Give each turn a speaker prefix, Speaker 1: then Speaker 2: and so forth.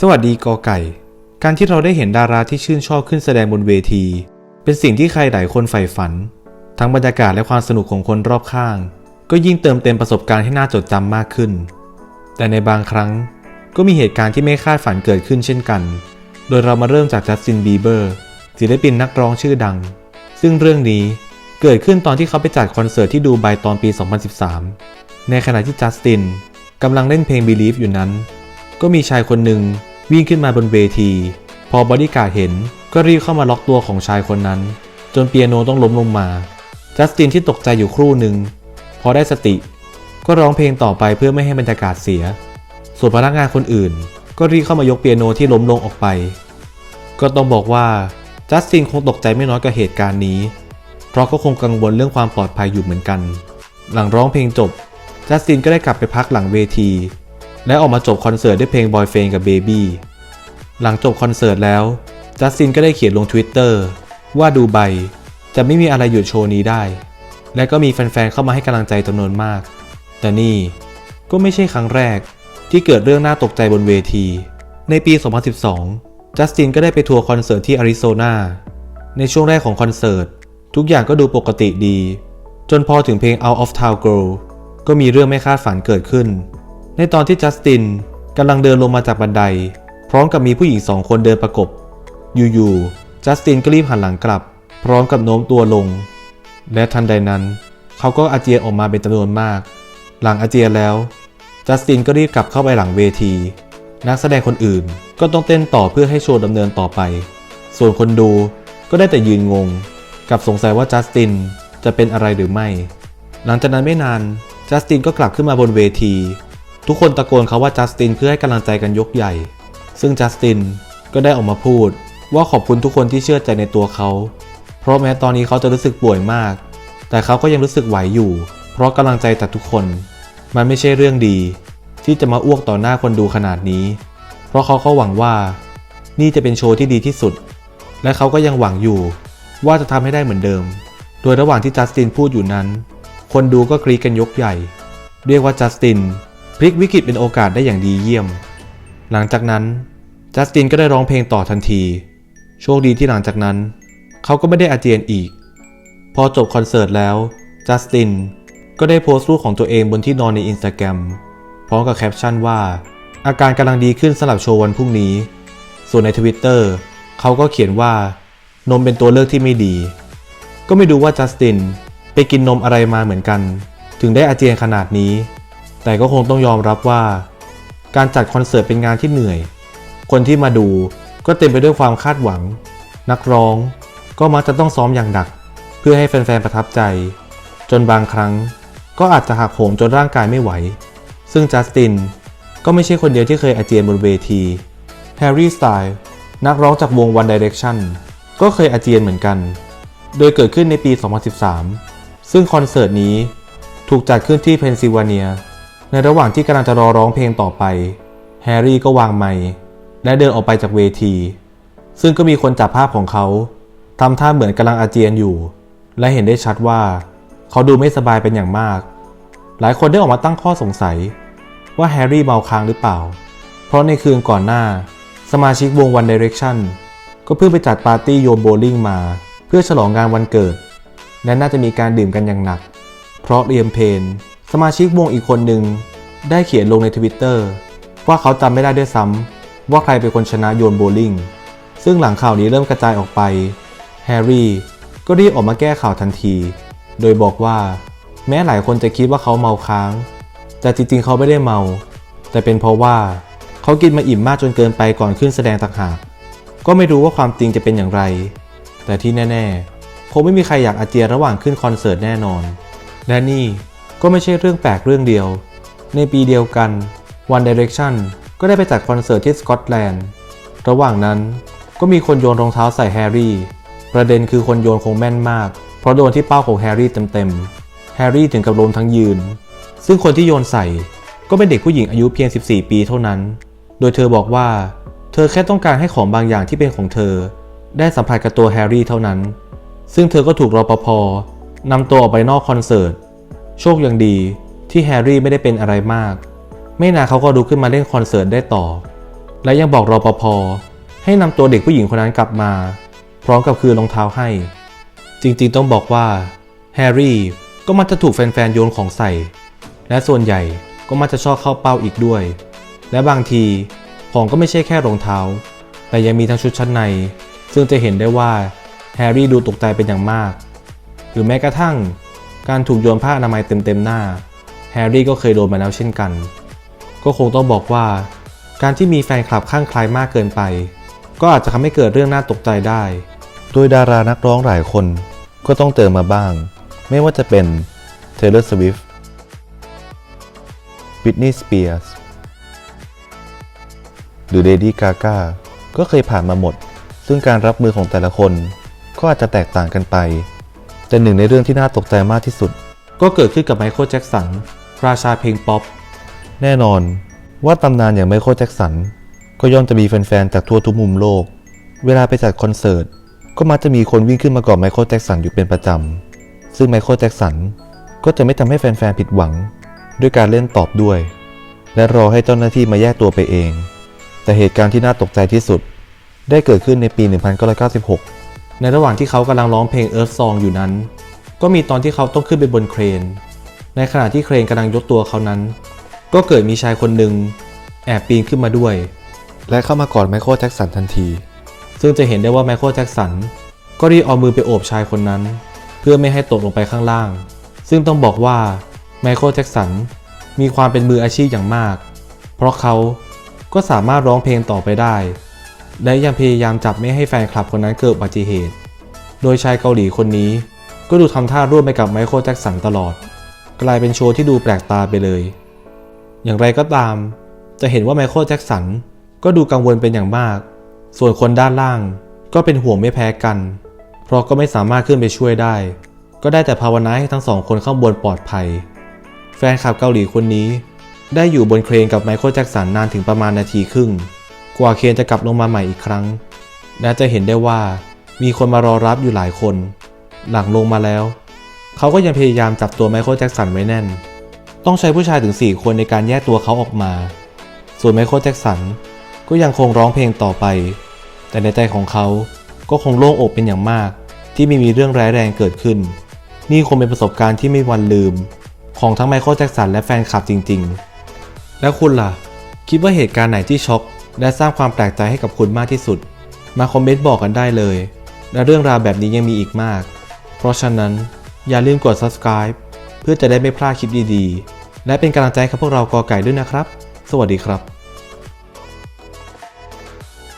Speaker 1: สวัสดีกอไก่ การที่เราได้เห็นดาราที่ชื่นชอบขึ้นแสดงบนเวที เป็นสิ่งที่ใครหลายคนใฝ่ฝัน ทั้งบรรยากาศและความสนุกของคนรอบข้าง ก็ยิ่งเติมเต็มประสบการณ์ให้น่าจดจำมากขึ้น แต่ในบางครั้งก็มีเหตุการณ์ที่ไม่คาดฝันเกิดขึ้นเช่นกัน โดยเรามาเริ่มจากจัสตินบีเบอร์ศิลปินนักร้องชื่อดัง ซึ่งเรื่องนี้เกิดขึ้นตอนที่เขาไปจัดคอนเสิร์ตที่ดูไบตอนปี 2013 ในขณะที่จัสตินกำลังเล่นเพลง Believe อยู่นั้น ก็มีชายคนหนึ่งวิ่งขึ้นมาบนเวที พอบอดี้การ์ดเห็นก็รีบเข้ามาล็อกตัวของชายคนนั้น จนเปียโนต้องล้มลงมา จัสตินที่ตกใจอยู่ครู่หนึ่งพอได้สติ ก็ร้องเพลงต่อไปเพื่อไม่ให้บรรยากาศเสีย ส่วนพนักงานคนอื่น ก็รีบเข้ามายกเปียโนที่ล้มลงออกไป ก็ต้องบอกว่าจัสตินคงตกใจไม่น้อยกับเหตุการณ์นี้ เพราะก็คงกังวลเรื่องความปลอดภัยอยู่เหมือนกัน หลังร้องเพลงจบจัสตินก็ได้กลับไปพักหลังเวที และออกมาจบคอนเสิร์ตด้วยเพลง Boy f r i e n d กับ Baby หลังจบคอนเสิร์ตแล้ว จัสตินก็ได้เขียนลง Twitter ว่าดูไบจะไม่มีอะไรหยุดโชว์นี้ได้ และก็มีแฟนๆเข้ามาให้กำลังใจจำนวนมาก แต่นี่ก็ไม่ใช่ครั้งแรกที่เกิดเรื่องน่าตกใจบนเวที ในปี 2012 จัสตินก็ได้ไปทัวร์คอนเสิร์ตที่อาริโซนา ในช่วงแรกของคอนเสิร์ต ทุกอย่างก็ดูปกติดี จนพอถึงเพลง Out of Town Girl ก็มีเรื่องไม่คาดฝันเกิดขึ้น ในตอนที่จัสตินกำลังเดินลงมาจากบันได พร้อมกับมีผู้หญิงสองคนเดินประกบ อยู่ๆ จัสตินก็รีบหันหลังกลับ พร้อมกับโน้มตัวลง และทันใดนั้น เขาก็อาเจียนออกมาเป็นจำนวนมาก หลังอาเจียนแล้ว จัสตินก็รีบกลับเข้าไปหลังเวที นักแสดงคนอื่นก็ต้องเต้นต่อเพื่อให้โชว์ดำเนินต่อไป ส่วนคนดูก็ได้แต่ยืนงง กับสงสัยว่าจัสตินจะเป็นอะไรหรือไม่ หลังจากนั้นไม่นาน จัสตินก็กลับขึ้นมาบนเวที ทุกคนตะโกนเขาว่าจัสตินเพื่อให้กำลังใจกันยกใหญ่ ซึ่งจัสตินก็ได้ออกมาพูด ว่าขอบคุณทุกคนที่เชื่อใจในตัวเขา เพราะแม้ตอนนี้เขาจะรู้สึกป่วยมาก แต่เขาก็ยังรู้สึกไหวอยู่ เพราะกำลังใจจากทุกคน มันไม่ใช่เรื่องดี ที่จะมาอ้วกต่อหน้าคนดูขนาดนี้ เพราะเขาก็หวังว่า นี่จะเป็นโชว์ที่ดีที่สุด และเขาก็ยังหวังอยู่ ว่าจะทำให้ได้เหมือนเดิม โดยระหว่างที่จัสตินพูดอยู่นั้น คนดูก็กรีดกันยกใหญ่ เรียกว่าจัสติน ลิกวิกฤตเป็นโอกาสได้อย่างดีเยี่ยม หลังจากนั้นจัสตินก็ได้ร้องเพลงต่อทันที โชคดีที่หลังจากนั้น เขาก็ไม่ได้อาเจียนอีก พอจบคอนเสิร์ตแล้วจัสตินก็ได้โพสต์รูปของตัวเองบนที่นอนในอินสตาแกรมพร้อมกับแคปชั่นว่า อาการกำลังดีขึ้นสำหรับโชว์วันพรุ่งนี้ ส่วนในทวิตเตอร์เขาก็เขียนว่านมเป็นตัวเลือกที่ไม่ดี ก็ไม่รู้ว่าจัสตินไปกินนมอะไรมาเหมือนกัน ถึงได้อาเจียนขนาดนี้ แต่ก็คงต้องยอมรับว่า การจัดคอนเสิร์ตเป็นงานที่เหนื่อย คนที่มาดูก็เต็มไปด้วยความคาดหวัง นักร้องก็มักจะต้องซ้อมอย่างหนัก เพื่อให้แฟนๆประทับใจ จนบางครั้งก็อาจจะหักโหมจนร่างกายไม่ไหว ซึ่งจัสตินก็ไม่ใช่คนเดียวที่เคยอาเจียนบนเวทีแฮร์รี่สไตล์นักร้องจากวง One Direction ก็เคยอาเจียนเหมือนกัน โดยเกิดขึ้นในปี 2013 ซึ่งคอนเสิร์ตนี้ถูกจัดขึ้นที่เพนซิลเวเนีย ในระหว่างที่กำลังจะรอร้องเพลงต่อไป แฮร์รี่ก็วางไมค์และเดินออกไปจากเวที ซึ่งก็มีคนจับภาพของเขาทำท่าเหมือนกำลังอาเจียนอยู่ และเห็นได้ชัดว่า เขาดูไม่สบายเป็นอย่างมาก หลายคนได้ออกมาตั้งข้อสงสัย ว่าแฮร์รี่เมาค้างหรือเปล่า เพราะในคืนก่อนหน้า สมาชิกวง One Direction ก็เพิ่งไปจัดปาร์ตี้โยนโบว์ลิ่งมา เพื่อฉลองงานวันเกิด และน่าจะมีการดื่มกันอย่างหนัก เพราะเรียมเพน สมาชิกวงอีกคนหนึ่งได้เขียนลงในทวิตเตอร์ว่าเขาจำไม่ได้ด้วยซ้ำว่าใครเป็นคนชนะโยนโบว์ลิ่งซึ่งหลังข่าวนี้เริ่มกระจายออกไป แฮร์รี่ก็รีบออกมาแก้ข่าวทันที โดยบอกว่า แม้หลายคนจะคิดว่าเขาเมาค้าง แต่จริงๆ เขาไม่ได้เมา แต่เป็นเพราะว่าเขากินมาอิ่มมากจนเกินไปก่อนขึ้นแสดงต่างหาก ก็ไม่รู้ว่าความจริงจะเป็นอย่างไร แต่ที่แน่ๆคงไม่มีใครอยากอาเจียนระหว่างขึ้นคอนเสิร์ตแน่นอน และนี่ ก็ไม่ใช่เรื่องแปลกเรื่องเดียว ในปีเดียวกัน One Direction ก็ได้ไปจัดคอนเสิร์ตที่สกอตแลนด์ ระหว่างนั้นก็มีคนโยนรองเท้าใส่แฮร์รี่ ประเด็นคือคนโยนคงแม่นมาก เพราะโดนที่เป้าของแฮร์รี่เต็มๆ แฮร์รี่ถึงกับล้มทั้งยืน ซึ่งคนที่โยนใส่ก็เป็นเด็กผู้หญิงอายุเพียง 14 ปีเท่านั้น โดยเธอบอกว่า เธอแค่ต้องการให้ของบางอย่างที่เป็นของเธอ ได้สัมผัสกับตัวแฮร์รี่เท่านั้น ซึ่งเธอก็ถูกรปภนำตัวออกไปนอกคอนเสิร์ต โชคยังดีที่แฮร์รี่ไม่ได้เป็นอะไรมาก ไม่นานเขาก็ลุกขึ้นมาเล่นคอนเสิร์ตได้ต่อ และยังบอกรอปภให้นำตัวเด็กผู้หญิงคนนั้นกลับมา พร้อมกับคืนรองเท้าให้ จริงๆต้องบอกว่าแฮร์รี่ก็มักจะถูกแฟนๆโยนของใส่ และส่วนใหญ่ก็มักจะชอบเข้าเป้าอีกด้วย และบางทีของก็ไม่ใช่แค่รองเท้า แต่ยังมีทั้งชุดชั้นใน ซึ่งจะเห็นได้ว่าแฮร์รี่ดูตกใจเป็นอย่างมาก หรือแม้กระทั่ง การถูกโยนผ้าอนามัยเต็มๆหน้า แฮร์รี่ก็เคยโดนมาแล้วเช่นกัน ก็คงต้องบอกว่า การที่มีแฟนคลับข้างใครมากเกินไป ก็อาจจะทำให้เกิดเรื่องน่าตกใจได้ โดยดารานักร้องหลายคนก็ต้องเจอมาบ้าง ไม่ว่าจะเป็น Taylor Swift Britney Spears หรือ Lady Gaga ก็เคยผ่านมาหมด ซึ่งการรับมือของแต่ละคนก็อาจจะแตกต่างกันไป แต่หนึ่งในเรื่องที่น่าตกใจมากที่สุด ก็เกิดขึ้นกับไมเคิลแจ็กสันราชาเพลงป๊อป แน่นอนว่าตำนานอย่างไมเคิลแจ็กสันก็ย่อมจะมีแฟนๆจากทั่วทุกมุมโลก เวลาไปจัดคอนเสิร์ต ก็มักจะมีคนวิ่งขึ้นมากอดไมเคิลแจ็กสันอยู่เป็นประจำ ซึ่งไมเคิลแจ็กสันก็จะไม่ทำให้แฟนๆผิดหวัง ด้วยการเล่นตอบด้วย และรอให้เจ้าหน้าที่มาแยกตัวไปเอง แต่เหตุการณ์ที่น่าตกใจที่สุด ได้เกิดขึ้นในปี 1996 ในระหว่างที่เขากำลังร้องเพลง Earth Song อยู่นั้น ก็มีตอนที่เขาต้องขึ้นไปบนเครน ในขณะที่เครนกำลังยกตัวเขานั้น ก็เกิดมีชายคนหนึ่งแอบปีนขึ้นมาด้วย และเข้ามากอดไมเคิลแจ็กสันทันที ซึ่งจะเห็นได้ว่าไมเคิลแจ็กสันก็รีบเอามือไปโอบชายคนนั้น เพื่อไม่ให้ตกลงไปข้างล่าง ซึ่งต้องบอกว่าไมเคิลแจ็กสันมีความเป็นมืออาชีพอย่างมาก เพราะเขาก็สามารถร้องเพลงต่อไปได้ และยังพยายามจับไม่ให้แฟนคลับคนนั้นเกิดอุบัติเหตุ โดยชายเกาหลีคนนี้ก็ดูทำท่าร่วมไปกับไมเคิลแจ็กสันตลอด กลายเป็นโชว์ที่ดูแปลกตาไปเลย อย่างไรก็ตาม จะเห็นว่าไมเคิลแจ็กสันก็ดูกังวลเป็นอย่างมาก ส่วนคนด้านล่างก็เป็นห่วงไม่แพ้กัน เพราะก็ไม่สามารถขึ้นไปช่วยได้ ก็ได้แต่ภาวนาให้ทั้งสองคนข้างบนปลอดภัย แฟนคลับเกาหลีคนนี้ ได้อยู่บนเครนกับไมเคิลแจ็กสันนานถึงประมาณนาทีครึ่ง กว่าเคนจะกลับลงมาใหม่อีกครั้ง และจะเห็นได้ว่ามีคนมารอรับอยู่หลายคน หลังลงมาแล้ว เขาก็ยังพยายามจับตัวไมเคิลแจ็กสันไว้แน่น ต้องใช้ผู้ชายถึง 4 คนในการแยกตัวเขาออกมา ส่วนไมเคิลแจ็กสันก็ยังคงร้องเพลงต่อไป แต่ในใจของเขาก็คงโล่งอกเป็นอย่างมาก ที่ไม่มีเรื่องร้ายแรงเกิดขึ้น นี่คงเป็นประสบการณ์ที่ไม่วันลืม ของทั้งไมเคิลแจ็กสันและแฟนคลับจริง ๆ แล้วคุณล่ะ คิดว่าเหตุการณ์ไหนที่ช็อก และสร้างความแปลกใจให้กับคุณมากที่สุด มาคอมเมนต์บอกกันได้เลย และเรื่องราวแบบนี้ยังมีอีกมาก เพราะฉะนั้นอย่าลืมกด subscribe เพื่อจะได้ไม่พลาดคลิปดีๆ และเป็นกำลังใจให้พวกเรากอไก่ด้วยนะครับ สวัสดีครับ